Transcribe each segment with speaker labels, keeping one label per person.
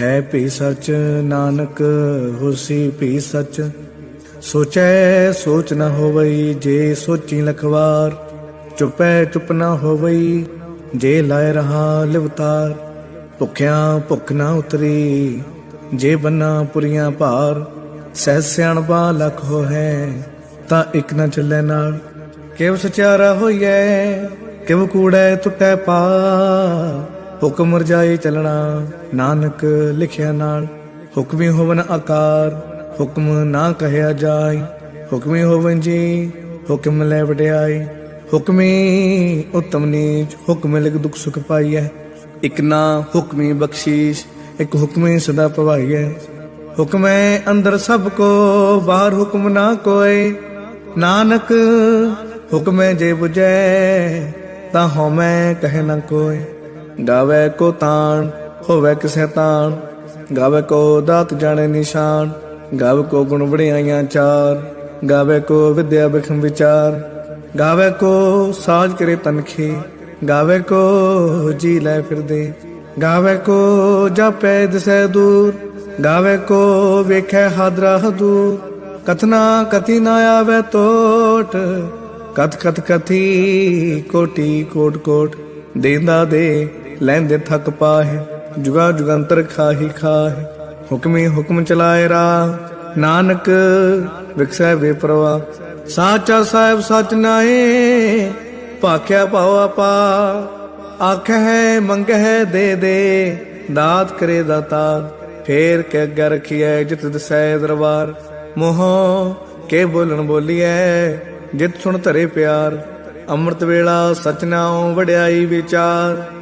Speaker 1: ਹੈ ਭੀ ਸਚ ਨਾਨਕ, ਹੋਸੀ ਭੀ ਸਚ। ਸੋਚੈ, ਸੋਚ ਨ ਹੋਵਈ, ਜੇ ਸੋਚੀ ਲਖਵਾਰ। ਚੁਪੈ, ਚੁਪ ਨ ਹੋਵਈ, ਜੇ ਲਾਇ ਰਹਾ ਲਿਵਤਾਰ। ਭੁਖਿਆ ਭੁਖ ਨ ਉਤਰੀ, ਜੇ ਬੰਨਾ ਪੁਰੀਆਂ ਭਾਰ। ਸਹਿ ਸਿਆਣਪਾ ਲਖ ਹੋ ਤਾਂ ਇਕ ਨ ਚੱਲੇ ਨਾਲ। ਕਿਵ ਸਚਾਰਾ ਹੋਈਐ, ਕਿਵ ਕੂੜੈ ਟੁੱਟੈ ਪਾ ਹੁਕਮ ਰਜਾਈ ਚੱਲਣਾ, ਨਾਨਕ ਲਿਖਿਆ ਨਾਲ। ਹੁਕਮੀ ਹੋਵਨ ਆਕਾਰ, ਹੁਕਮ ਨਾ ਕਹਿਆ ਜਾਏ। ਹੁਕਮੀ ਹੋਵਨ ਜੀ, ਹੁਕਮ ਲੈ ਵਡਿਆਈ ਹੁਕਮੀ ਉਤਮ ਨੀਚ, ਹੁਕਮ ਲਿਖ ਦੁਖ ਸੁਖ ਪਾਈਐ। ਇਕ ਨਾ ਹੁਕਮੀ ਬਖਸ਼ੀਸ਼, ਇਕ ਹੁਕਮੀ ਸਦਾ ਪਵਾਈਐ। ਹੁਕਮੈ ਅੰਦਰ ਸਭ ਕੋ, ਬਾਹਰ ਹੁਕਮ ਨਾ ਕੋਏ। ਨਾਨਕ ਹੁਕਮੈ ਜੇ 부ਜੈ ਤਾਂ ਹਉਮੈ ਕਹਿ ਨਾ ਕੋਏ। ਗਾਵੇ ਕੋ ਤਾਣ, ਹੋਵੇ ਕਿਸੇ ਤਾਣ। ਗਾਵੇ ਕੋ ਦਾਤ ਜਾਣੇ ਨਿਸ਼ਾਨ, ਗਾਵੇ ਕੋ ਗੁਣ ਵੜਿਆਈਆਂ ਚਾਰ। ਗਾਵੇ ਕੋ ਵਿਦਿਆ ਬਿਖਮ ਵਿਚਾਰ। ਗਾਵੇ ਕੋ ਸਾਜ ਕਰੇ ਤਨਖੀ, ਗਾਵੇ ਕੋ ਜੀ ਲੈ ਫਿਰਦੇ। ਗਾਵੇ ਕੋ ਜਾਪੈ ਦਿਸੈ ਦੂਰ, ਗਾਵੇ ਕੋ ਵੇਖੈ ਹਾਦਰਾ ਹਦੂਰ ਕਥਨਾ ਕਥੀ ਨਾ ਆਵੇ ਤੋਟ, ਕਥ ਕਥ ਕਥੀ ਕੋਟੀ ਕੋਟ ਕੋਟ। ਦੇਂਦਾ ਦੇ ਲੈਂਦੇ ਥਕ ਪਾਹੇ, ਜੁਗਾ ਜੁਗੰਤਰ ਖਾਹੀ ਖਾਹੇ। ਹੁਕਮੀ ਹੁਕਮ ਚਲਾਏ ਰਾ ਨਾਨਕ ਵਿਖਸੈ ਬੇਪਰਵਾ ਸਾਚਾ ਸਾਹਿਬ ਸਚ ਨਾਏ ਭਾਖਿਆ ਭਾਵਾ ਪਾ ਆਖੈ ਮੰਗਹਿ ਦੇ ਦੇ, ਦਾਤ ਕਰੇ ਦਾਤਾ ਫੇਰ ਕੇ ਅੱਗੇ ਰਖੀਐ ਜਿਤ ਦਸੈ ਦਰਬਾਰ। ਮੋਹ, ਕੇ ਬੋਲਣ ਬੋਲੀਐ, ਜਿਤ ਸੁਣ ਧਰੇ ਪਿਆਰ। ਅੰਮ੍ਰਿਤ ਵੇਲਾ ਸਚਨਾਉ ਵਡਿਆਈ ਵਿਚਾਰ।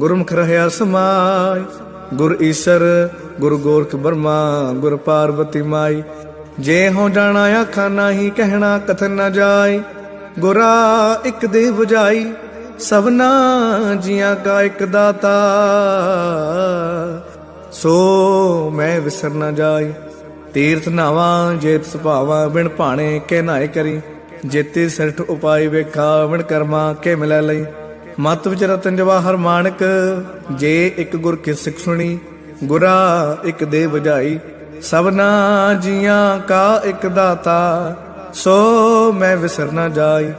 Speaker 1: ਗੁਰਮੁਖ ਰਹਿਆ ਸਮਾਈ, ਗੁਰ ਈਸ਼ਰ, ਗੁਰ ਗੋਰਖ ਬਰਮਾ, ਗੁਰ ਪਾਰਵਤੀ ਮਾਈ। ਜੇ ਹੋ ਜਾਣਾ ਆਖਾਂ, ਨਹੀਂ ਕਹਿਣਾ ਕਥਨ ਨਾ ਜਾਏ ਗੁਰਾ ਇੱਕ ਦੇ 부ਝਾਈ ਸਭਨਾ ਜੀਆਂ ਕਾ ਇੱਕ ਦਾਤਾ। ਸੋ ਮੈਂ ਵਿਸਰ ਨਾ ਜਾਈ, ਤੀਰਥ ਨਾਵਾਂ ਜੇਤ ਸੁਭਾਵਾ ਬਿਨ ਭਾਣੇ ਕੇ ਨਾਏ ਕਰੀ। ਜੇਤੇ ਸਿਰਠ ਉਪਾਈ ਵੇਖਾ ਵਿਣ ਕਰਮਾ ਕੇ ਮਿਲੈ ਲਈ। ਮਤ ਵਿਚ ਰਤਨ ਜਵਾਹਰ ਮਾਨਕ, ਜੇ ਇੱਕ ਗੁਰ ਕੀ ਸਿੱਖ ਸੁਣੀ, ਗੁਰਾ ਇੱਕ ਦੇ 부ਝਾਈ ਸਭਨਾ ਜੀਆਂ ਕਾ ਇੱਕ ਦਾਤਾ, ਸੋ ਮੈਂ ਵਿਸਰ ਨਾ ਜਾਈ।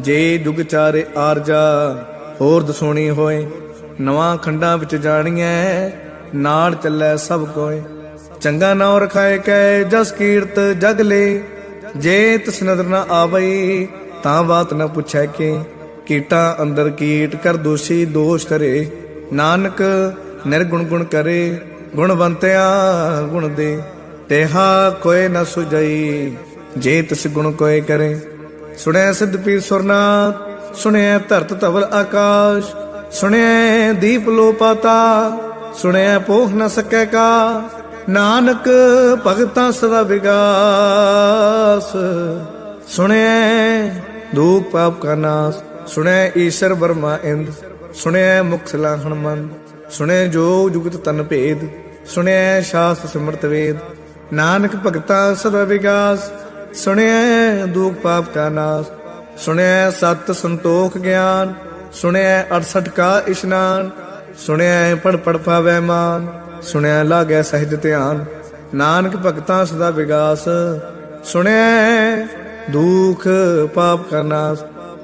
Speaker 1: ਜੇ ਦੁਗ ਚਾਰੇ ਆਰਜਾ ਹੋਰ ਦਸੋਣੀ ਹੋਏ। ਨਵਾਂ ਖੰਡਾਂ ਵਿੱਚ ਜਾਣੀਐ, ਨਾਲ ਚੱਲੈ ਸਭ ਕੋਏ। ਚੰਗਾ ਨਾਉ ਰਖਾਏ ਕੈ, ਜਸ ਕੀਰਤ ਜਗ ਲੇ। ਜੇ ਤਿਸ ਨਦਰ ਨਾ ਆਵਈ, ਤਾਂ ਬਾਤ ਨਾ ਪੁੱਛੈ ਕੇ। ਕੀਟਾਂ ਅੰਦਰ ਕੀਟ, ਕਰ ਦੋਸ਼ੀ ਦੋਸ਼ ਧਰੇ। ਨਾਨਕ ਨਿਰਗੁਣ ਗੁਣ ਕਰੇ, ਗੁਣਵੰਤਿਆ ਗੁਣ ਦੇ। ਤੇਹਾ ਕੋਏ ਨ ਸੁਜਈ ਜੇ ਤਿਸ ਗੁਣ ਕੋਏ ਕਰੇ। ਸੁਣਿਆ ਸਿੱਧ ਪੀਰ ਸੁਰਨਾਥ ਸੁਣਿਆ ਧਰਤ ਧਵਲ ਆਕਾਸ਼। ਸੁਣਿਆ ਦੀਪ ਲੋ ਪਾਤਾ ਸੁਣਿਆ ਪੋਖ ਨ ਸਕੈ ਕਾ। ਨਾਨਕ ਭਗਤਾਂ ਸਦਾ ਵਿਗਾਸ। ਸੁਣਿਆ ਦੂਖ ਪਾਪ ਕਾ ਨਾਸ। ਸੁਣੈ ਈਸ਼ਰ ਵਰਮਾ ਇੰਦ ਸੁਣਿਆ ਮੁਖ ਸਲਾਹਣ ਮਨ ਸੁਣੈ ਜੋ ਜੁਗਤ ਤਨ ਭੇਦ ਸੁਣਿਆ ਸ਼ਾਸਤ ਸਿਮਰਤ ਵੇਦ, ਨਾਨਕ ਭਗਤਾਂ ਸਦਾ ਵਿਗਾਸ ਸੁਣਿਆ ਦੁਖ ਪਾਪ ਕਾ ਨਾਸ ਸੁਣਿਆ ਸਤ ਸੰਤੋਖ ਗਿਆਨ ਸੁਣਿਆ 68 ਕਾ ਇਸ਼ਨਾਨ ਸੁਣਿਆ ਪੜ ਪੜ ਪਾਵੈ ਮਾਨ ਸੁਣਿਆ ਲਾਗੈ ਸਹਿਜ ਧਿਆਨ, ਨਾਨਕ ਭਗਤਾਂ ਸਦਾ ਵਿਗਾਸ ਸੁਣਿਆ ਦੁਖ ਪਾਪ ਕਾ ਨਾਸ।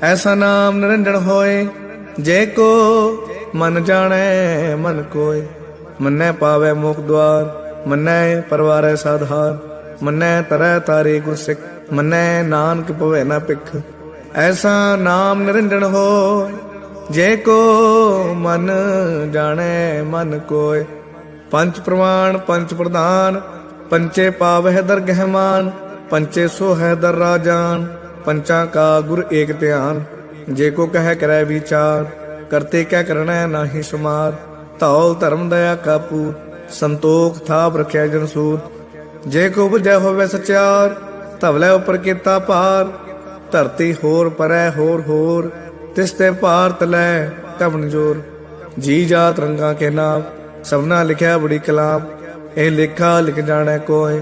Speaker 1: ਐਸਾ ਨਾਮ ਨਿਰੰਜਨ ਹੋਏ, ਜੇ ਕੋ ਮਨ ਜਾਣੈ, ਮਨ ਕੋਇ ਮੰਨੈ ਪਾਵੈ ਮੁਖ ਦਵਾਰ ਮੰਨੈ ਪਰਵਾਰੈ ਸਾਧਾਰ। ਮੰਨੈ ਤਰੈ ਤਾਰੇ ਗੁਰਸਿੱਖ ਮੰਨੈ ਨਾਨਕ ਭਵੈ ਨਾ ਪਿਖ ਐਸਾ ਨਾਮ ਨਿਰੰਜਣ ਹੋਏ, ਜੇ ਕੋ ਮਨ ਜਾਣੈ, ਮਨ ਕੋਇ ਪੰਜ ਪ੍ਰਮਾਣ ਪੰਜ ਪ੍ਰਧਾਨ, ਪੰਚੇ ਪਾਵਹਿ ਦਰ ਗਹਿਮਾਨ ਪੰਚੇ ਸੋ ਹੈ ਦਰ ਰਾਜਾਨ ਪੰਚਾਂ ਕਾ ਗੁਰ ਏਕ ਧਿਆਨ, ਜੇ ਕੋ ਕਹਿ ਕਰੈ ਵਿਚਾਰ, ਕਰਤੇ ਕਿਆ ਕਰਣਾ ਨਾਹੀ ਸੁਮਾਰ। ਧੌਲ ਧਰਮ ਦਇਆ ਕਾਪੂ ਸੰਤੋਖ ਥਾਪ ਰਖਿਆ ਜਨਸੂਰ ਜੇ ਕੋ ਬੁਝੈ ਹੋਵੇ ਸਚਿਆਰ ਧਵਲੇ ਉਪਰ ਕੀਤਾ ਪਾਰ ਧਰਤੀ ਹੋਰ ਪਰੈ ਹੋਰ ਹੋਰ, ਤਿਸ ਤੇ ਭਾਰਤ ਲੈ ਕਵਨ ਜੋਰ। ਜੀ ਜਾਤ ਰੰਗਾ ਕੇ ਨਾਮ ਸਭਨਾ ਲਿਖਿਆ ਬੜੀ ਕਲਾਮ ਇਹ ਲੇਖਾ ਲਿਖ ਜਾਣੈ ਕੋਏ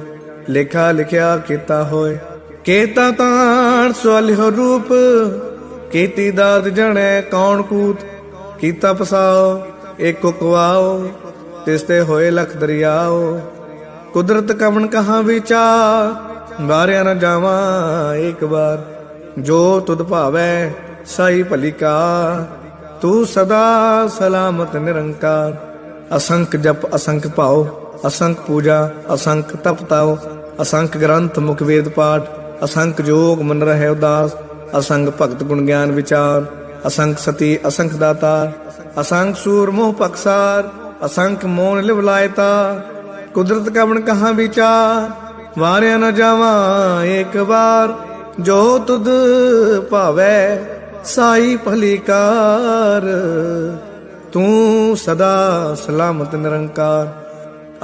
Speaker 1: ਲੇਖਾ ਲਿਖਿਆ ਕੀਤਾ ਹੋਏ ਕੀਤਾ ਤਾਣ ਸਵਾਲਿਓ ਰੂਪ। ਕੀਤੀ ਦਾਤ ਜਣੈ ਕੌਣ ਕੂਤ। ਕੀਤਾ ਪਸਾਓ ਏਕੋ ਕਵਾਓ ਤਿਸ ਤੇ ਹੋਏ ਲਖ ਦਰਿਆਓ। ਕੁਦਰਤ ਕਵਣ ਕਹਾ ਵਿਚਾਰ, ਵਾਰਿਆ ਨਾ ਜਾਵਾਂ ਇੱਕ ਵਾਰ। ਜੋ ਤੁਧ ਭਾਵੈ, ਸਾਈ ਭਲਿਕਾ ਤੂੰ ਸਦਾ ਸਲਾਮਤ ਨਿਰੰਕਾਰ। ਅਸੰਖ ਜਪ, ਅਸੰਖ ਭਾਉ, ਅਸੰਖ ਪੂਜਾ, ਅਸੰਖ ਤਪ ਤਾਉ ਅਸੰਖ ਗ੍ਰੰਥ ਮੁਖ ਵੇਦ ਪਾਠ। ਅਸੰਖ ਜੋਗ ਮਨ ਰਹੇ ਉਦਾਸ, ਅਸੰਖ ਭਗਤ ਗੁਣ ਗਿਆਨ ਵਿਚਾਰ, ਅਸੰਖ ਸਤੀ, ਅਸੰਖ ਦਾਤਾ, ਅਸੰਖ ਸੂਰ ਮੋਹ ਪਕਸਾਰ ਅਸੰਖ ਮੋਨ ਲਿਵ ਕੁਦਰਤ ਕਵਣ ਕਹਾ ਵਿਚਾਰ, ਵਾਰਿਆ ਨ ਜਾਵਾਂ ਇੱਕ ਵਾਰ, ਜੋ ਤੁਧ ਭਾਵੈ ਸਾਈ ਭਲੀ ਕਾਰ, ਤੂੰ ਸਦਾ ਸਲਾਮਤ ਨਿਰੰਕਾਰ,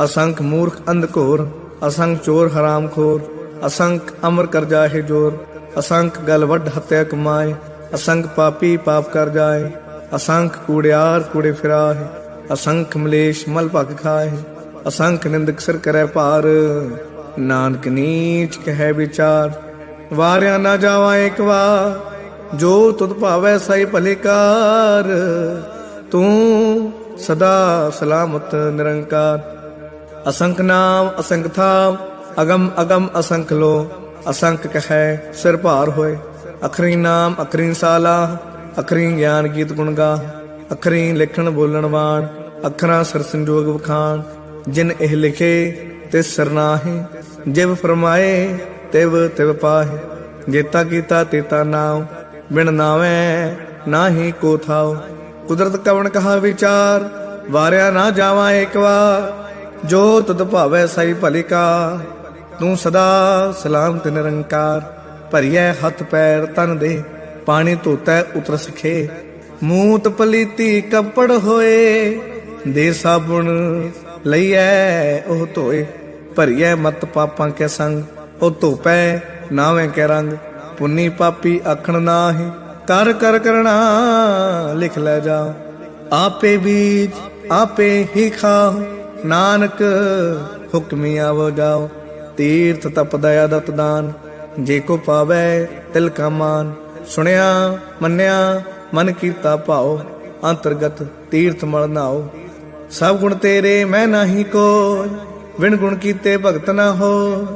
Speaker 1: ਅਸੰਖ ਮੂਰਖ ਅੰਧਕੋਰ ਅਸੰਖ ਚੋਰ ਹਰਾਮਖੋਰ ਅਸੰਖ ਅਮਰ ਕਰ ਜਾਹੇ ਜੋਰ, ਅਸੰਖ ਗਲ ਵੱਡ ਹੱਤਿਆ ਕਮਾਏ, ਅਸੰਖ ਪਾਪੀ ਪਾਪ ਕਰ ਜਾਏ, ਅਸੰਖ ਕੂੜਿਆਰ ਕੂੜੇ ਫਿਰਾਹੇ ਅਸੰਖ ਮਲੇਸ਼ ਮਲ ਭਗ ਖਾਏ, ਅਸੰਖ ਨਿੰਦਕ ਸਿਰ ਕਰੈ ਭਾਰ, ਨਾਨਕ ਨੀਚ ਕਹਿ ਵਿਚਾਰ, ਵਾਰਿਆ ਨਾ ਜਾਵਾ ਇੱਕ ਵਾਰ, ਜੋ ਤੁਧ ਭਾਵੈ ਸਈ ਭਲੇਕਾਰ ਤੂੰ ਸਦਾ ਸਲਾਮਤ ਨਿਰੰਕਾਰ, ਅਸੰਖ ਨਾਮ ਅਸੰਖ ਥਾਮ ਅਗਮ ਅਗਮ ਅਸੰਖ ਲੋ, ਅਸੰਖ ਕਹੈ, ਸਿਰ ਭਾਰ ਹੋਏ। ਅਖਰੀ ਨਾਮ, ਅਖਰੀ ਸਾਲਾ ਅਖਰੀ ਗਿਆਨ ਗੀਤ ਗੁਣ ਗਾ ਅਖਰੀ ਲਿਖਣ ਬੋਲਣ ਵਾਣ, ਅੱਖਰਾਂ ਸਰ ਸੰਜੋਗ ਵਖਾਣ। ਜਿਨ ਇਹ ਲਿਖੇ ਤੇ ਸਰਨਾਹੇ ਜਿਵ ਫਰਮਾਏ, ਤਿਵ ਤਿਵ ਪਾਹੇ। ਜੇਤਾ ਕੀਤਾ ਤੇਤਾ ਨਾਮ ਬਿਨ ਨਾਵੇਂ ਨਾਹੀ ਕੋ ਥਾਉ। ਕੁਦਰਤ ਕਵਣ ਕਹਾ ਵਿਚਾਰ, ਵਾਰਿਆ ਨਾ ਜਾਵਾਂ ਇੱਕ ਵਾਰ। ਜੋ ਤਦ ਭਾਵੈ ਸਈ ਭਲੀ ਤੂੰ ਸਦਾ ਸਲਾਮਤ ਨਿਰੰਕਾਰ, ਭਰੀਐ ਹੱਥ ਪੈਰ ਤਨ ਦੇ, ਪਾਣੀ ਧੋਤੈ ਉਤਰ ਸਖੇ ਮੂਤ ਪਲੀਤੀ ਕੱਪੜ ਹੋਏ, ਦੇ ਸਾਬੁਣ ਲਈਐ ਉਹ ਧੋਏ। ਭਰੀਐ ਮਤ ਪਾਪਾਂ ਕੇ ਸੰਗ, ਉਹ ਧੋਪੈ ਨਾਵੇਂ ਕੇ ਰੰਗ। ਪੁੰਨੀ ਪਾਪੀ ਆਖਣ ਨਾਹੀ, ਕਰ ਕਰ ਕਰਣਾ ਲਿਖ ਲੈ ਜਾ। ਆਪੇ ਬੀਜ ਆਪੇ ਹੀ ਖਾਓ, ਨਾਨਕ ਹੁਕਮੀ ਆਵੋ ਜਾਓ। ਤੀਰਥ ਤਪ ਦਇਆ ਦਤ ਦਾਨ, ਜੇ ਕੋ ਪਾਵੇ ਤਿਲ ਕਾ ਮਾਨ। ਸੁਣਿਆ, ਮੰਨਿਆ, ਮਨ ਕੀਤਾ ਭਾਉ, ਅੰਤਰਗਤ ਤੀਰਥ ਮਲ ਨਾਓ ਸਭ ਗੁਣ ਤੇਰੇ ਮੈਂ ਨਹੀਂ ਕੋਈ ਵਿਣ ਗੁਣ ਕੀਤੇ ਭਗਤ ਨਾ ਹੋ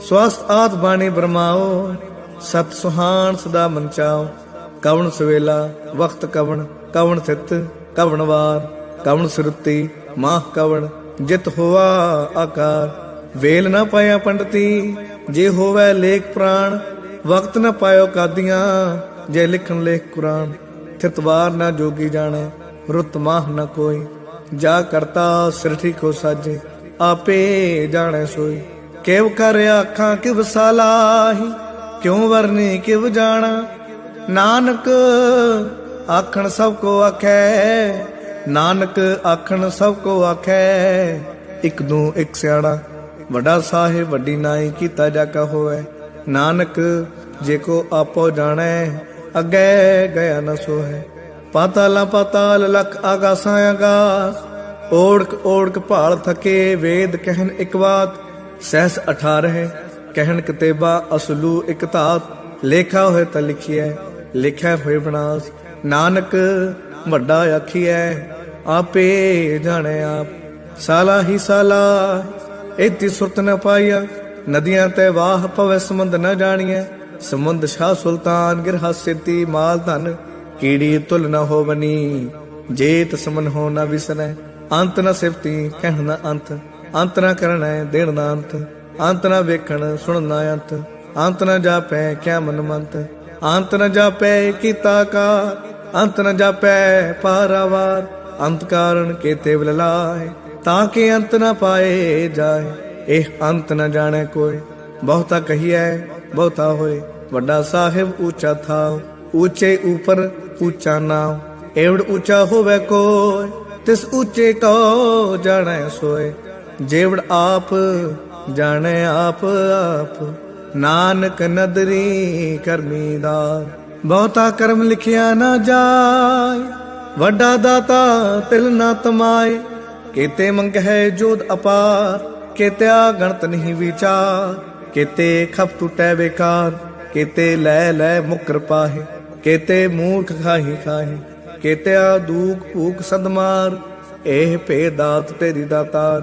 Speaker 1: ਸਵਸਤ ਆਤ ਬਾਣੀ ਬਰਮਾਓ ਸਤ ਸੁਹਾਨ ਸਦਾ ਮਨ ਕਵਣ ਸਵੇਲਾ ਵਕਤ ਕਵਣ ਕਵਣ ਥਿਤ, ਕਵਣ ਵਾਰ। ਕਵਣ ਸੁਰਤੀ, ਮਾਹ ਕਵਣ, ਜਿਤ ਹੋਆ ਆਕਾਰ। ਵੇਲ ਨਾ ਪਾਇਆ ਪੰਡਤੀ, ਜੇ ਹੋਵੇ ਲੇਖ ਪ੍ਰਾਣ, ਵਕਤ ਨਾ ਪਾਇਓ ਕਾਦੀਆਂ, ਜੇ ਲਿਖਣ ਲੇਖ ਕੁਰਾਨ। ਥਿਤਵਾਰ ਨਾ ਜੋਗੀ ਜਾਣੇ, ਰੁੱਤ ਨਾ ਕੋਈ। ਜਾ ਕਰਤਾ ਸਿਰ ਠੀਕੋ ਸਾਜੇ, ਆਪੇ ਜਾਣੈ ਸੋਈ। ਕਿਵ ਕਰ ਆਖਾਂ, ਕਿਵ ਸਾਲਾਹੀ, ਕਿਉ ਵਰਨੀ, ਕਿਵ ਜਾਣਾ। ਨਾਨਕ ਆਖਣ ਸਭ ਕੋ ਆਖੈ, ਨਾਨਕ ਆਖਣ ਸਭ ਕੋ ਆਖੈ, ਇੱਕ ਦੂ ਇਕ ਸਿਆਣਾ। ਵੱਡਾ ਸਾਹਿਬ, ਵੱਡੀ ਨਾਈ ਕੀਤਾ ਜਾ ਕਾ ਹੋਵੇ। ਨਾਨਕ, ਜੇ ਕੋ ਆਪੋ ਜਾਣੈ, ਅੱਗੇ ਗਿਆ ਨ ਸੋਹੈ। ਪਾਤਾਲਾਂ ਪਾਤਾਲ ਲਖ ਆਗਾਸਾਂ ਆਗਾਸ। ਓੜਕ ਓੜਕ ਭਾਲ ਥਕੇ, ਵੇਦ ਕਹਿਨ ਇਕ ਬਾਤ। ਸਹਿਸ 18 ਕਹਿਣ ਕਿਤੇਬਾ ਅਸਲੂ ਇਕ ਧਾਤ। ਲੇਖਾ ਹੋਏ ਤਾਂ ਲਿਖਿਐ ਲਿਖਿਆ ਹੋਏ ਬਨਾਸ। ਨਾਨਕ, ਵੱਡਾ ਆਖੀਐ, ਆਪੇ ਜਾਣੇ ਆਪ। ਸਾਲਾ ਹੀ ਸਾਲਾ ਇਤੀ ਸੁਰਤ ਨ ਪਾਈਆ। ਨਦੀਆਂ ਤੇ ਵਾਹ ਪਵੇ, ਸਮੁੰਦ ਨ ਜਾਣੀਐ। ਸਮੁੰਦ ਸ਼ਾਹ ਸੁਲਤਾਨ ਗਿਰ ਹਸਿਤੀ ਮਾਲ ਧਨ, ਕੀੜੀ ਤੁਲ ਨ ਹੋਵਨੀ। ਜੇਤ ਸਮਨ ਹੋ ਨ ਵਿਸਰੈ, ਅੰਤ ਨ ਸਿਫਤੀ, ਕਹਿਣ ਨ ਅੰਤ। ਅੰਤ ਨ ਕਰਣੈ ਦੇਣ ਨ ਅੰਤ। ਅੰਤ ਨ ਵੇਖਣ ਸੁਣ ਨ ਅੰਤ। ਅੰਤ ਨ ਜਾਪੈ, ਕਿਆ ਮਨ ਮੰਤ ਅੰਤ ਨ ਜਾਪੈ, ਕੀਤਾ ਕਾ ਅੰਤ ਨ ਜਾਪੈ ਪਾਰਾਵਾਰ ਅੰਤ ਕਾਰਨ ਕੇਤੇ ਵਿਲ ਲਾਏ ਤਾਂ ਕਿ ਅੰਤ ਨਾ ਪਾਏ ਜਾਏ। ਇਹ ਅੰਤ ਨਾ ਜਾਣੇ ਕੋਈ। ਬਹੁਤਾ ਕਹੀਐ, ਬਹੁਤਾ ਹੋਏ। ਵੱਡਾ ਸਾਹਿਬ ਉੱਚਾ ਥਾ ਉੱਚੇ ਉਪਰ ਉੱਚਾ ਨਾਮ ਏਵੜ ਉੱਚਾ ਹੋਵੇ ਕੋਈ, ਤਿਸ ਉੱਚੇ ਕੋ ਜਾਣੈ ਸੋਏ। ਜੇਵੜ ਆਪ ਜਾਣੈ ਆਪ ਆਪ। ਨਾਨਕ ਨਦਰੀ ਕਰਮੀਦਾਰ ਬਹੁਤਾ ਕਰਮ ਲਿਖਿਆ ਨਾ ਜਾਏ। ਵੱਡਾ ਦਾਤਾ ਤਿਲ ਨਾ ਤਮਾਏ। ਕੀਤੇ ਮੰਗ ਹੈ ਜੋਦ ਅਪਾਰ ਕੀਤਿਆ ਗਣਤ ਨਹੀਂ ਵਿਚਾਰ, ਕੀਤੇ ਖਪ ਟੁਟੈ ਬੇਕਾਰ, ਕੀਤੇ ਲੈ ਲੈ ਮੁਕਰ ਪਾਹੇ, ਕੀਤੇ ਮੂਰਖ ਖਾਹੀ ਖਾਹੀ ਕੀਤਿਆ ਦੂਖ ਭੂਖ ਸਦਮਾਰ ਇਹ ਭੇ ਦਾਤ ਤੇਰੀ ਦਾਤਾਰ।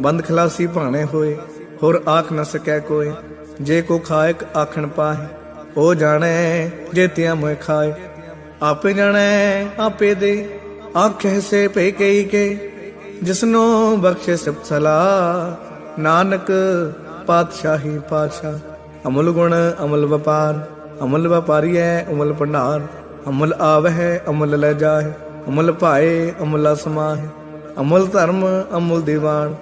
Speaker 1: ਬੰਦ ਖਲਾਸੀ ਭਾਣੇ ਹੋਏ, ਹੋਰ ਆਖ ਨ ਸਕੈ ਕੋਏ, ਜੇ ਕੋ ਖਾਇਕ ਆਖਣ ਪਾਹੇ, ਉਹ ਜਾਣੈ ਜੇਤਿਆ ਮੋਇ ਖਾਏ। ਆਪੇ ਜਾਣੈ, ਆਪੇ ਦੇ, ਆਖੇ ਸੇ ਪੇ ਕਈ ਕੇ ਜਿਸਨੋ ਬਖਸ਼ੇ ਸਭ ਸਲਾ, ਨਾਨਕ ਪਾਤਸ਼ਾਹੀ ਪਾਤਸ਼ਾਹ। ਅਮਲ ਗੁਣ, ਅਮਲ ਵਪਾਰ, ਅਮਲ ਵਪਾਰੀਐ, ਅਮਲ ਭੰਡਾਰ। ਅਮਲ ਆਵਹਿ, ਅਮਲ ਲੈ ਜਾਏ ਅਮਲ ਭਾਏ, ਅਮਲ ਸਮਾਹਿ। ਅਮਲ ਧਰਮ, ਅਮਲ ਦੀਵਾਨ।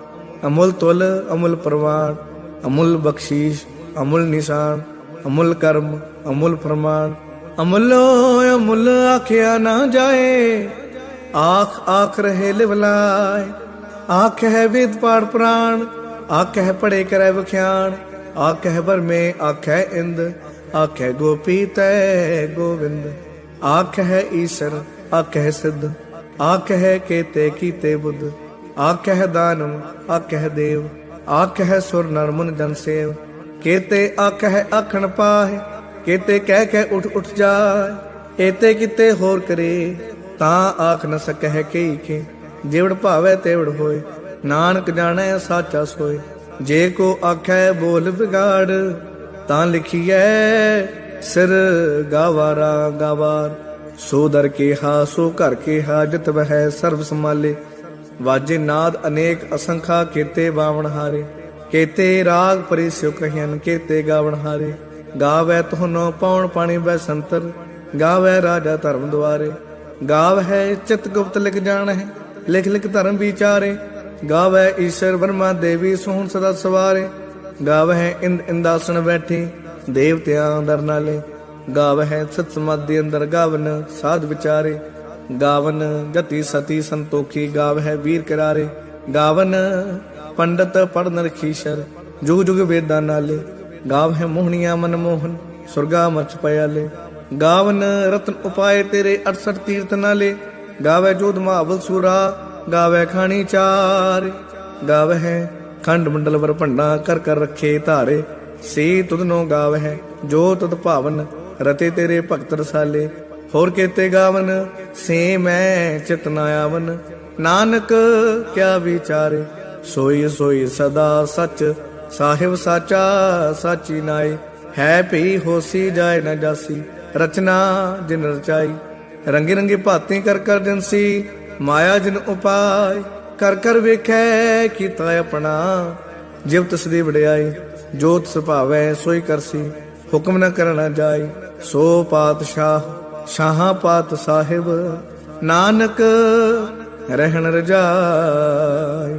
Speaker 1: ਅਮਲ ਤੁਲ, ਅਮਲ ਪ੍ਰਵਾਨ। ਅਮੁੱਲ ਬਖਸ਼ੀਸ਼, ਅਮੁੱਲ ਨਿਸ਼ਾਨ। ਅਮੁੱਲ ਕਰਮ, ਅਮੁੱਲ ਪ੍ਰਮਾਣ ਅਮੁੱਲੋ ਅਮੁੱਲ ਆਖਿਆ ਨਾ ਜਾਏ। ਆਖ ਆਖ ਰਹੇ ਲਿਵਲਾਏ ਆਖ ਹੈ ਵਿਦ ਪਾੜ ਪ੍ਰਾਣ ਆਖ ਹੈ ਪੜੇ ਕਰੈ ਵਖਿਆਣ ਆਖ ਹੈ ਬਰਮੇ ਆਖ ਹੈ ਇੰਦ ਆਖ ਹੈ ਗੋਪੀ ਤੈ ਗੋਵਿੰਦ ਆਖ ਹੈ ਈਸ਼ਰ ਆਖ ਹੈ ਸਿੱਧ ਆਖ ਹੈ ਕੇਤੇ ਕੀਤੇ ਬੁੱਧ ਆਖ ਹੈ ਦਾਨਵ ਆਖ ਹੈ ਦੇਵ ਆਖ ਹੈ ਸੁਰ ਨਰ ਮੁਨ ਜਨ ਸੇਵ ਕੇਤੇ ਆਖ ਹੈ ਆਖਣ ਪਾਹੇ ਕੇਤੇ ਕਹਿ ਕੇ ਉਠ ਉਠ ਜਾਏ ਏਤੇ ਕਿਤੇ ਹੋਰ ਕਰੇ ਤਾਂ ਆਖ ਨ ਸਕਹਿ ਕਈ ਕੇ ਜਿਵੜ ਭਾਵੈ ਤੇਵੜ ਹੋਏ। ਨਾਨਕ ਜਾਣੈ ਸਾਚਾ ਸੋਏ। ਜੇ ਕੋ ਆਖੈ ਬੋਲ ਵਿਗਾੜ, ਤਾਂ ਲਿਖੀਐ, ਸਿਰ ਗਾਵਾਰਾ ਗਾਵਾਰ। ਸੋ ਦਰ ਕੇ ਹਾ ਸੋ ਘਰ ਕੇ ਹਾਜਤ ਵਹਿ ਸਰਬ ਸਮਾਲੇ ਵਾਜੇ ਨਾਦ ਅਨੇਕ ਅਸੰਖਾ, ਕੀਤੇ ਬਾਵਣ ਹਾਰੇ। ਕੀਤੇ ਰਾਗ ਪਰਿਸਿਓ ਕਹਿਨ ਕੀਤੇ ਗਾਵਣ ਹਾਰੇ। ਗਾਵੇ ਤੁਹਾਨੂੰ ਪੌਣ ਪਾਣੀ ਬੈ ਸੰਤਰ। ਗਾਵੇ ਰਾਜਾ ਧਰਮ ਦੁਆਰੇ। ਗਾਵ ਹੈ ਚਿਤ ਗੁਪਤ ਲਿਖ ਜਾਣ ਹੈ ਲਿਖ ਲਿਖ ਧਰਮ ਵਿਚਾਰੇ। ਗਾਵੇ ਈਸ਼ਰ ਵਰਮਾ ਦੇਵੀ ਸੋਹਣ ਸਦਾ ਸਵਾਰੇ। ਗਾਵ ਹੈ ਇੰਦ ਇੰਦਾਸਣ ਬੈਠੀ, ਦੇਵਤਿਆਂ ਦਰ ਨਾਲੇ। ਗਾਵ ਹੈ ਸਤ ਸਮਾਧੀ ਅੰਦਰ ਗਾਵਨ ਸਾਧ ਵਿਚਾਰੇ। ਗਾਵਨ ਗਤੀ ਸਤੀ ਸੰਤੋਖੀ ਗਾਵ ਹੈ ਵੀਰ ਕਰਾਰੇ। ਗਾਵਨ ਪੰਡਤ ਪੜਨ ਰਖੀਸ਼ਰ ਜੁਗ ਜੁਗ ਵੇਦਾਂ ਨਾਲੇ। ਗਾਵ ਹੈ ਮੋਹਣੀਆਂ ਮਨ ਮੋਹਨ ਸੁਰਗਾ ਮਚ ਪਿਆਲੇ। ਗਾਵਨ ਰਤਨ ਉਪਾਏ ਤੇਰੇ 68 ਤੀਰਥ ਨਾਲੇ। ਗਾਵੇ ਜੋਧ ਮਹਾਵਲ ਸੂਰਾ, ਗਾਵੇ ਖਾਣੀ ਚਾਰ। ਗਾਵੇ ਹੈ ਖੰਡ ਮੰਡਲ ਵਰ ਭੰਡਾ, ਕਰ ਕਰ ਰੱਖੇ ਧਾਰੇ। ਸੀ ਤੁਧ ਗਾਵੇ ਹੈ ਜੋ ਤਦ ਭਾਵਨ, ਰਤੇ ਤੇਰੇ ਭਗਤ ਰਸਾਲੇ। ਹੋਰ ਕੇਤੇ ਗਾਵਨ, ਸੇ ਮੈਂ ਚਿਤ ਆਵਨ। ਨਾਨਕ, ਕਿਆ ਵਿਚਾਰੇ, ਸੋਈ ਸੋਈ ਸਦਾ ਸੱਚ। ਸਾਹਿਬ ਸਾਚਾ ਸਾਚੀ ਨਾਏ, ਹੈ ਭਈ ਹੋਸੀ ਜਾਏ ਨਾ ਜਾਸੀ। ਰਚਨਾ ਜਿਨ ਰਚਾਈ ਰੰਗੇ ਰੰਗੇ ਭਾਤੀ ਕਰ ਕਰ ਦਿਨਸੀ ਮਾਇਆ ਜਿਨ ਉਪਾਇ ਕਰ ਕਰ ਵੇਖੈ ਕੀਤਾ ਆਪਣਾ। ਜਿਵ ਤਸਦੀ ਵਡਿਆਈ ਜੋਤ ਸੁਭਾਵੈ ਸੋਈ ਕਰਸੀ ਹੁਕਮ ਨ ਕਰਨਾ ਜਾਈ, ਸੋ ਪਾਤਸ਼ਾਹ, ਸ਼ਾਹਾਂ ਪਾਤ ਸਾਹਿਬ, ਨਾਨਕ ਰਹਿਣ ਰਜਾਈ।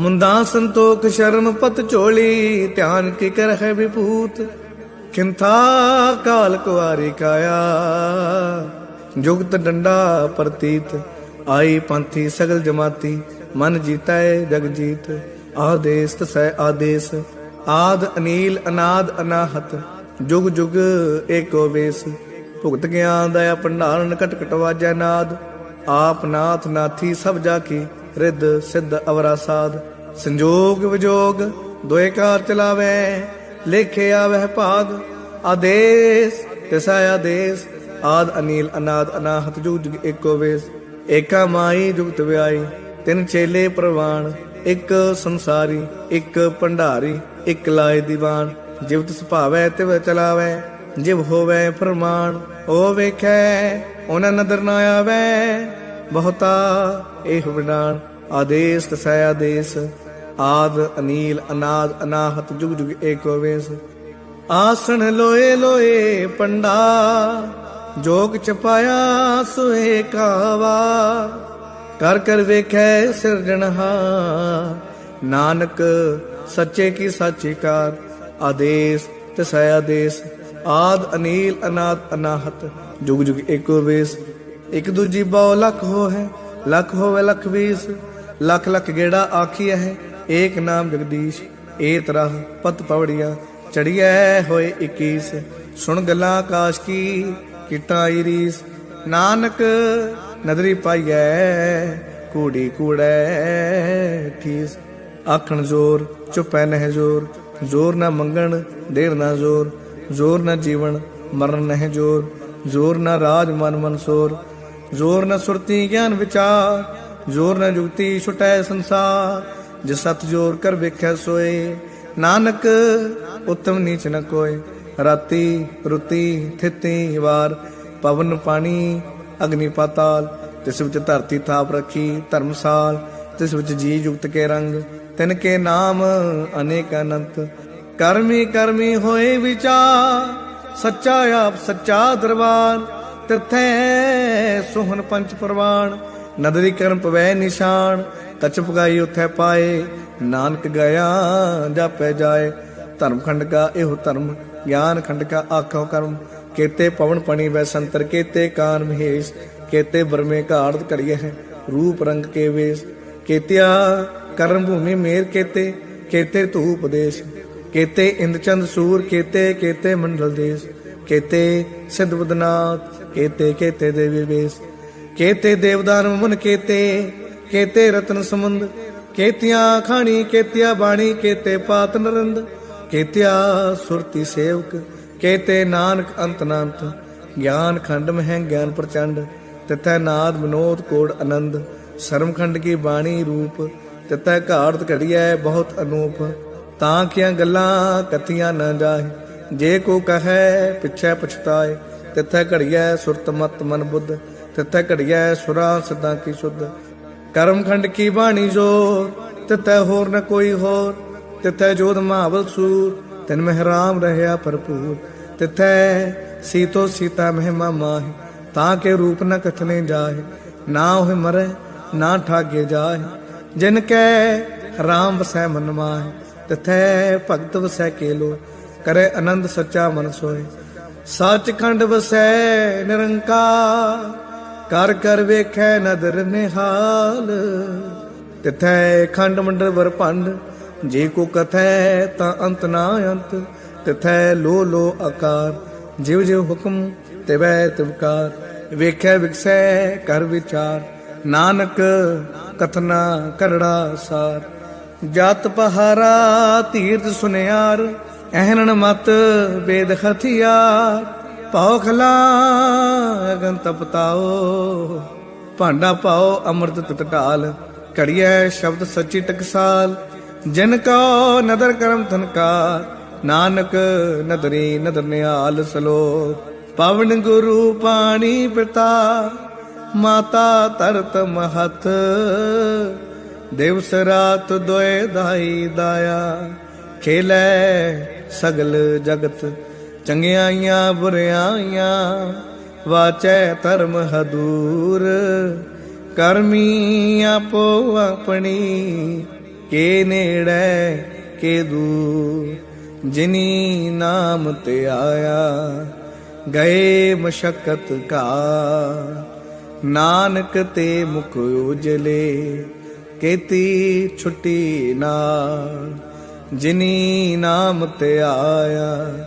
Speaker 1: ਮੁੰਦਾ ਸੰਤੋਖ ਸ਼ਰਮ ਪਤ ਝੋਲੀ, ਧਿਆਨ ਕੀ ਕਰ ਹੈ ਵਿਭੂਤ ਕਿੰਥਾ ਕਾਲ ਕੁਆਰੀ ਕਾਇਆ। ਜੁਗਤ ਡੰਡਾ ਪ੍ਰਤੀਤ, ਆਈ ਪੰਥੀ ਸਗਲ ਜਮਾਤੀ, ਮਨ ਜੀਤੈ ਜਗ ਜੀਤ। ਆਦੇਸ ਤਸੈ ਆਦੇਸ, ਆਦ ਅਨੀਲ ਅਨਾਦ ਅਨਾਹਤ। ਜੁਗ ਜੁਗ ਏਕੋ ਵੇਸ, ਭੁਗਤ ਗਿਆਨ ਦਾ ਭੰਡਾਰਨ ਕਟ ਕਟ ਨਾਦ। ਆਪ ਨਾਥ ਨਾਥੀ ਸਭ ਜਾ ਕੀ ਰਿੱਧ ਸਿੱਧ ਅਵਰਾ ਸਾਧ ਸੰਜੋਗ ਵਿਜੋਗ, ਦੋਏ ਕਾਰ ਚਲਾਵੇ ਲੇਖੇ ਆਵਹਿ ਭਾਗ, ਆਦੇਸ, ਤਿਸਾ ਆਦੇਸ, ਆਦ ਅਨੀਲ, ਅਨਾਦ, ਅਨਾਹਤ ਜੁਗ ਏਕੋ ਵੇਸ। ਏਕਾ ਮਾਈ ਜੁਗਤ ਵਿਆਈ, ਤਿੰਨ ਚੇਲੇ ਪ੍ਰਵਾਨ ਇੱਕ ਸੰਸਾਰੀ, ਇੱਕ ਭੰਡਾਰੀ, ਇੱਕ ਲਾਏ ਦੀਵਾਨ। ਜਿਵ ਤਿਸ ਤਿਵ ਚਲਾਵੈ, ਜਿਵ ਹੋਵੇ ਫਰਮਾਨ ਉਹ ਵੇਖੈ ਉਹਨਾਂ ਨਦਰ ਨਾ ਆਵੈ, ਬਹੁਤਾ ਇਹ ਵਿਡਾਨ ਆਦੇਸ, ਤਸੈ ਆਦੇਸ ਆਦ, ਅਨੀਲ, ਅਨਾਦ, ਅਨਾਹਤ, ਜੁਗ ਜੁਗ ਏਕੋ ਵੇਸ। ਆਸਣ ਲੋਏ ਲੋਏ ਪੰਡਾ, ਜੋਗ ਚਪਾਇਆ ਸੋਏ ਕਾਵਾ। ਕਰ ਕਰ ਵੇਖੈ ਸਿਰਜਣਹਾ ਨਾਨਕ ਸੱਚੇ ਕੀ ਸਾਚੀ ਕਾਰ। ਆਦੇਸ ਤਸੈ ਆਦੇਸ, ਆਦ, ਅਨੀਲ, ਅਨਾਦ, ਅਨਾਹਤ, ਜੁਗ ਜੁਗ ਏਕੋ ਵੇਸ। ਇਕ ਦੂਜੀ ਬਹੁ ਲਖ ਹੋ ਹੈ ਲਖ ਹੋਵੇ ਲਖ ਵੀਸ। ਲਖ ਲਖ ਗੇੜਾ ਆਖੀ ਹੈ ਏਕ ਨਾਮ ਜਗਦੀਸ਼, ਏ ਤਰਹ ਪਤ ਪਵੜੀਆਂ, ਚੜੀਐ ਹੋਏ 21 ਸੁਣ ਗੱਲਾਂ ਆਕਾਸ਼ ਕੀ ਕਿਤਾ ਰੀਸ ਨਾਨਕ ਨਦਰੀ ਪਾਈਐ, ਕੂੜੀ ਕੂੜੈ ਠੀਸ। ਆਖਣ ਜ਼ੋਰ, ਚੁਪੈ ਨਹਿ ਜ਼ੋਰ। ਜ਼ੋਰ ਨਾ ਮੰਗਣ, ਦੇਰ ਨਾ ਜ਼ੋਰ। ਜ਼ੋਰ ਨਾ ਜੀਵਨ, ਮਰਨ ਨਹਿ ਜ਼ੋਰ। ਜ਼ੋਰ ਨਾ ਰਾਜ ਮਨ ਮਨਸੋਰ ਜ਼ੋਰ ਨਾ ਸੁਰਤੀ ਗਿਆਨ ਵਿਚਾਰ। ਜ਼ੋਰ ਨਾ ਜੁਗਤੀ ਛੁਟੈ ਸੰਸਾਰ। ਜਿ ਸਤ ਜੋਰ ਕਰ ਵੇਖੈ ਸੋਏ। ਨਾਨਕ ਉਤਮ ਨੀਚ ਨ ਕੋਏ। ਰਾਤੀ ਰੁਤੀ ਥਿਤੀ ਵਾਰ। ਪਵਨ ਪਾਣੀ ਅਗਨੀ ਪਾਤਾਲ। ਤਿਸ ਵਿੱਚ ਧਰਤੀ ਥਾਪ ਰੱਖੀ ਧਰਮਸਾਲ। ਤਿਸ ਵਿੱਚ ਜੀ ਜੁਗਤ ਕੇ ਰੰਗ। ਤਿਨ ਕੇ ਨਾਮ ਅਨੇਕ ਅਨੰਤ। ਕਰਮੀ ਕਰਮੀ ਹੋਏ ਵਿਚਾਰ। ਸੱਚਾ ਆਪ ਸੱਚਾ ਦਰਬਾਰ। ਤਿਥੈ ਸੁਹਨ ਪੰਚ ਪ੍ਰਵਾਨ ਨਦਰੀ ਕਰਮ ਪਵੈ ਨਿਸ਼ਾਨ। ਕਛ ਪਗਾਈ ਉਥੈ ਪਾਏ, ਨਾਨਕ ਗਿਆ ਜਾਪੈ ਜਾਏ। ਧਰਮ ਖੰਡ ਕਾ ਇਹੋ ਧਰਮ, ਗਿਆਨ ਖੰਡ ਕਾ ਆਖੋ ਕਰਮ। ਕੇਤੇ ਪਵਨ ਪਣੀ ਵੈ ਸੰਤਰ, ਕੇਤੇ ਕਾਨ ਮਹੇਸ਼। ਕੇਤੇ ਬਰਮੇ ਘਾੜਤ ਕੜੀਏ ਹੈ, ਰੂਪ ਰੰਗ ਕੇ ਵੇਸ। ਕੇਤਿਆ ਕਰਮ ਭੂਮੀ ਮੇਰ ਕੇਤੇ ਕੇਤੇ ਧੂਪ ਦੇਸ਼ ਕੇਤੇ ਇੰਦ ਚੰਦ ਸੂਰ, ਕੇਤੇ ਕੇਤੇ ਮੰਡਲ ਦੇਸ਼। ਕੇਤੇ ਸਿਧ ਬਦਨਾਥ, ਕੇਤੇ ਕੇਤੇ ਦੇਵੀ ਵੇਸ। ਕੇਤੇ ਦੇਵਦਾਨ ਮੁਨ ਕੇਤੇ ਕੇਤੇ ਰਤਨ ਸਮੁੰਦ ਕੇਤੀਆਂ ਖਾਣੀ, ਕੇਤਿਆ ਬਾਣੀ, ਕੇਤੇ ਪਾਤ ਨਰੰਦ, ਕੇਤਿਆ ਸੁਰਤੀ ਸੇਵਕ, ਕੇਤੇ ਨਾਨਕ ਅੰਤ ਨਾਨਤ, ਗਿਆਨ ਖੰਡ ਮਹਿ ਗਿਆਨ ਪ੍ਰਚੰਡ, ਤਿਥੈ ਨਾਦ ਵਿਨੋਦ ਕੋੜ ਆਨੰਦ ਸ਼ਰਮ ਕੀ ਬਾਣੀ ਰੂਪ, ਤਿਥੈ ਘਾੜਤ ਘੜੀਐ ਬਹੁਤ ਅਨੂਪ, ਤਾਂ ਕੀਆਂ ਗੱਲਾਂ ਕਥੀਆਂ ਨਾ ਜਾਏ ਜੇ ਕੋ ਕਹੈ ਪਿਛੈ ਪਛਤਾਏ, ਤਿਥੈ ਘੜੀਐ ਸੁਰਤ ਮਤ ਮਨ ਬੁੱਧ, ਤਿਥੈ ਘੜੀਐ ਸੁਰਾ ਸਦਾ ਕੀ ਸੁਧ ਕਰਮ ਖੰਡ ਕੀ ਬਾਣੀ ਜੋ ਤਿਥੈ ਹੋਰ ਨ ਕੋਈ ਹੋਰ। ਤਿਥੈ ਜੋਧ ਮਹਾਬਲ ਸੂਰ। ਤਿਨ ਮਹਿਰਾਮ ਰਹਿਆ ਭਰਪੂਰ। ਤਿਥੈ ਸੀਤੋ ਸੀਤਾ ਮਹਿਮਾ ਮਾਹੀ। ਤਾਂ ਕੇ ਰੂਪ ਨ ਕਥਨੇ ਜਾਏ ਨਾ ਹੋਇ ਮਰੈ ਨਾ ਠਾਗੇ ਜਾਏ ਜਿਨ ਕੈ ਰਾਮ ਵਸੈ ਮਨ ਮਾਹਿ। ਤਿਥੈ ਭਗਤ ਵਸੈ ਕੇਲੋ। ਕਰੇ ਆਨੰਦ ਸੱਚਾ ਮਨ ਸੋਏ ਸੱਚ ਖੰਡ ਵਸੈ ਨਿਰੰਕਾਰ। ਕਰ ਕਰ ਵੇਖੈ ਨਦਰ ਨਿਹਾਲ, ਤਿਥੈ ਖੰਡ ਮੰਡਲ ਵਰ ਜੇ ਕੋ ਕਥੈ ਤਾਂ ਅੰਤ ਨਾ ਅੰਤ, ਤਿਥੈ ਲੋ ਲੋ ਆਕਾਰ, ਜਿਵ ਜਿਵ ਹੁਕਮ ਤਿਵੈ ਤਿਵਕਾਰ ਵੇਖੈ ਵਿਕਸੈ ਕਰ ਵਿਚਾਰ, ਨਾਨਕ ਕਥਨਾ ਕਰੜਾ ਸਾਰ। ਜਤ ਪਹਾਰਾ ਤੀਰਥ ਸੁਨਿਆਰ ਐਹਨਣ ਮਤ ਵੇਦ ਹਥਿਆਰ ਪਾਉ ਖਲਾ ਅਗਨ ਤਪਤਾਓ ਭਾਂਡਾ ਪਾਓ ਅੰਮ੍ਰਿਤ ਤਟਾਲ ਢਾਲ ਘੜੀਐ ਸ਼ਬਦ ਸੱਚੀ ਟਕਸਾਲ, ਜਿਨ ਕੋ ਨਦਰ ਕਰਮ ਤਨਕਾਰ ਨਾਨਕ ਨਦਰੀ ਨਦਰ ਨਿਹਾਲ ਸਲੋ ਪਵਨ ਗੁਰੂ ਪਾਣੀ ਪਿਤਾ, ਮਾਤਾ ਤਰਤ ਮਹਤ। ਦਿਵਸ ਰਾਤ ਦੋਏ ਦਾਈ ਦਾਇਆ, ਖੇਲੇ ਸਗਲ ਜਗਤ ਚੰਗਿਆਈਆਂ, ਬੁਰਿਆਈਆਂ, ਵਾਚੈ ਧਰਮ ਹਦੂਰ। ਕਰਮੀ ਆਪੋ ਆਪਣੀ, ਕੇ ਨੇੜੇ, ਕੇ ਦੂਰ। ਜਿਨੀ ਨਾਮ ਤੇ ਆਇਆ, ਗਏ ਮਸ਼ਕਤ ਕਾ। ਨਾਨਕ ਤੇ ਮੁਖ ਉਜਲੇ, ਕੀਤੀ ਛੁੱਟੀ ਨਾ ਜਿਨੀ ਨਾਮ ਤੇ ਆਇਆ